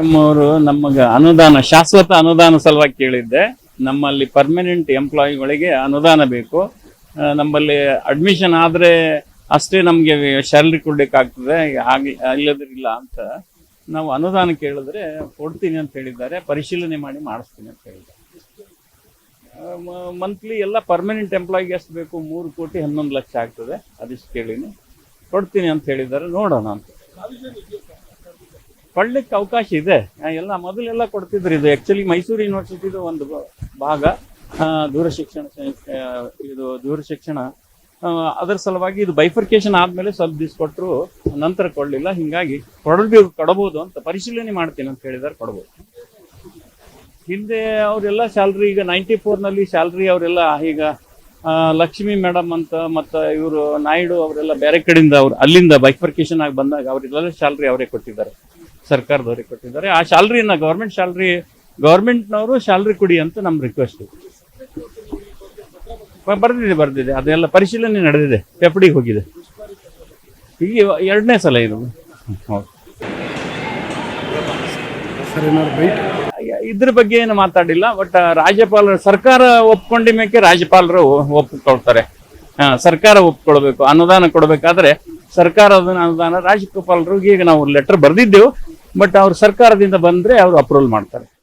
M ಅವರು ನಮಗೆ ಅನುದಾನ, ಶಾಶ್ವತ ಅನುದಾನ ಸಲುವಾಗಿ ಕೇಳಿದ್ದೆ. ನಮ್ಮಲ್ಲಿ ಪರ್ಮನೆಂಟ್ ಎಂಪ್ಲಾಯಿಗಳಿಗೆ ಅನುದಾನ ಬೇಕು. ನಮ್ಮಲ್ಲಿ ಅಡ್ಮಿಷನ್ ಆದರೆ ಅಷ್ಟೇ ನಮಗೆ ಸ್ಯಾಲ್ರಿ ಕೊಡ್ಲಿಕ್ಕಾಗ್ತದೆ. ಆಗಿ ಇಲ್ಲದ್ರಿಲ್ಲ ಅಂತ ನಾವು ಅನುದಾನ ಕೇಳಿದ್ರೆ ಕೊಡ್ತೀನಿ ಅಂತ ಹೇಳಿದ್ದಾರೆ. ಪರಿಶೀಲನೆ ಮಾಡಿ ಮಾಡಿಸ್ತೀನಿ ಅಂತ ಹೇಳಿದ್ದಾರೆ. ಮಂತ್ಲಿ ಎಲ್ಲ ಪರ್ಮನೆಂಟ್ ಎಂಪ್ಲಾಯಿಗೆ ಎಷ್ಟು ಬೇಕು? ಮೂರು ಕೋಟಿ ಹನ್ನೊಂದು ಲಕ್ಷ ಆಗ್ತದೆ. ಅದಿಷ್ಟು ಕೇಳಿನಿ. ಕೊಡ್ತೀನಿ ಅಂತ ಹೇಳಿದ್ದಾರೆ. ನೋಡೋಣ ಅಂತ. ಕೊಡ್ಲಿಕ್ಕೆ ಅವಕಾಶ ಇದೆ. ಎಲ್ಲ ಮೊದಲೆಲ್ಲ ಕೊಡ್ತಿದ್ರು ಇದು. ಆಕ್ಚುಲಿ ಮೈಸೂರು ಯೂನಿವರ್ಸಿಟಿದು ಒಂದು ಭಾಗ. ದೂರ ಶಿಕ್ಷಣ ಇದು ದೂರ ಶಿಕ್ಷಣ. ಅದರ ಸಲುವಾಗಿ ಇದು ಬೈಫರ್ಕೇಶನ್ ಆದ್ಮೇಲೆ ಸ್ವಲ್ಪ ದಿವ್ಸ ಕೊಟ್ಟರು ನಂತರ ಕೊಡಲಿಲ್ಲ. ಹಿಂಗಾಗಿ ಕೊಡಬೇಕು ಕೊಡಬಹುದು ಅಂತ ಪರಿಶೀಲನೆ ಮಾಡ್ತೀನಿ ಅಂತ ಹೇಳಿದಾರೆ ಕೊಡಬಹುದು ಹಿಂದೆ ಅವರೆಲ್ಲ ಸ್ಯಾಲ್ರಿ ಈಗ ನೈಂಟಿ ನಲ್ಲಿ ಸ್ಯಾಲ್ರಿ ಅವರೆಲ್ಲ ಈಗ ಲಕ್ಷ್ಮಿ ಮೇಡಮ್ ಅಂತ ಮತ್ತು ಇವರು ನಾಯ್ಡು ಅವರೆಲ್ಲ ಬೇರೆ ಕಡೆಯಿಂದ ಅವ್ರು ಅಲ್ಲಿಂದ ಬೈಫರ್ಕೇಶನ್ ಆಗಿ ಬಂದಾಗ ಅವರೆಲ್ಲ ಸ್ಯಾಲ್ರಿ ಅವರೇ ಕೊಟ್ಟಿದ್ದಾರೆ. ಸರ್ಕಾರದವರೇ ಕೊಟ್ಟಿದ್ದಾರೆ. ಆ ಶಾಲ್ರಿನ ಗೌರ್ಮೆಂಟ್ ಶಾಲ್ರಿ ಗೌರ್ಮೆಂಟ್ನವರು ಶಾಲ್ರಿ ಕೊಡಿ ಅಂತ ನಮ್ಮ ರಿಕ್ವೆಸ್ಟ್ ಬರ್ದಿದೆ ಬರ್ದಿದೆ. ಅದೆಲ್ಲ ಪರಿಶೀಲನೆ ನಡೆದಿದೆ. ಪೆಪ್ಡಿಗೆ ಹೋಗಿದೆ. ಈಗ ಎರಡನೇ ಸಲ ಇದು. ಹೌದು. ಇದ್ರ ಬಗ್ಗೆ ಏನು ಮಾತಾಡಿಲ್ಲ ಬಟ್ ರಾಜ್ಯಪಾಲರು ಸರ್ಕಾರ ಒಪ್ಕೊಂಡ ಮೇಲೆ ರಾಜ್ಯಪಾಲರು ಒಪ್ಕೊಳ್ತಾರೆ. ಸರ್ಕಾರ ಒಪ್ಕೊಳ್ಬೇಕು ಅನುದಾನ ಕೊಡಬೇಕಾದ್ರೆ ಸರ್ಕಾರದ ಅನುದಾನ ರಾಜ್ಯಪಾಲರಿಗೆ ಈಗ ನಾವು ಲೆಟರ್ ಬರೆದಿದ್ದೆವು. ಬಟ್ ಅವ್ರು ಸರ್ಕಾರದಿಂದ ಬಂದ್ರೆ ಅವ್ರು ಅಪ್ರೂವಲ್ ಮಾಡ್ತಾರೆ.